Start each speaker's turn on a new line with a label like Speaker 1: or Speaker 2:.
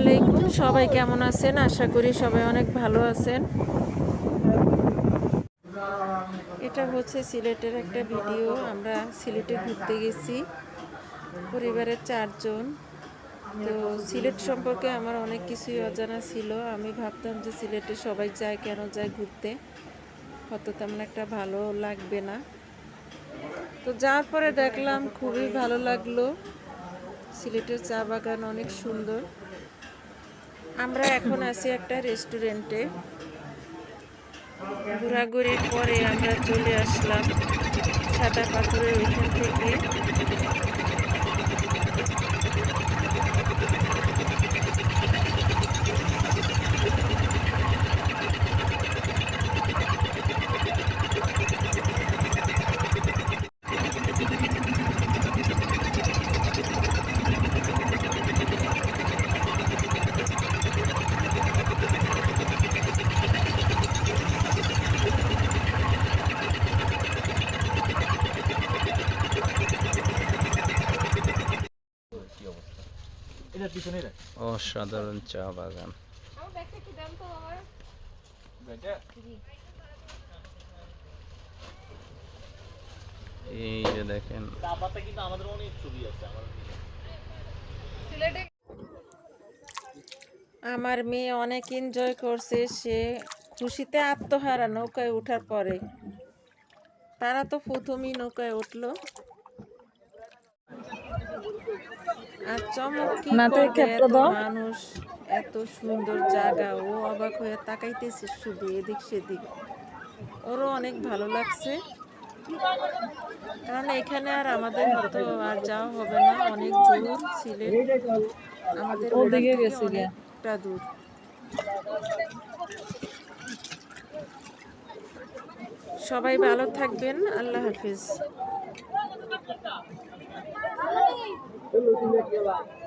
Speaker 1: আলাইকুম। সবাই কেমন আছেন? আশা করি সবাই অনেক ভালো আছেন। এটা হচ্ছে সিলেটের একটা ভিডিও। আমরা সিলেটে ঘুরতে গেছি। পরিবারের চারজন। তো সিলেট সম্পর্কে আমার অনেক কিছুই অজানা ছিল। আমি ভাবতাম যে সিলেটে সবাই যায়, কেন যায় ঘুরতে? হয়তো তেমন একটা ভালো লাগবে না। তো যাওয়ার পরে দেখলাম খুবই ভালো লাগল। সিলেটের চা বাগান অনেক সুন্দর। আমরা এখন আছি একটা রেস্টুরেন্টে ঘোরাঘুরির পরে আমরা চলে আসলাম সাদা পাথরের ওইখান থেকে।
Speaker 2: এটার পিছনেই রাখ।
Speaker 3: অসাধারণ চা বাগান।
Speaker 4: আমার ব্যাগটা একটু দেন তো আমার?
Speaker 3: এই যে দেখেন।
Speaker 2: চা পাতা কিন্তু আমাদের অনেক ছবি আছে আমাদের
Speaker 4: সিলেটে
Speaker 1: আমার মেয়ে অনেক এনজয় করছে সে খুশিতে আত্মহারা নৌকায় ওঠার পরে। তারা তো প্রথমেই নৌকায় উঠল। আর চমক মানুষ এত সুন্দর জায়গা ও অবাক হয়ে তাকাইতেছে শুধু এদিক সেদিক। ওরও অনেক ভালো লাগছে। কারণ এখানে আর আমাদের মতো আর যাওয়া হবে না অনেক দূর সিলেট আমাদের ওদিকে গেছে অনেকটা দূর। সবাই ভালো থাকবেন আল্লাহ হাফিজ। Tunggu.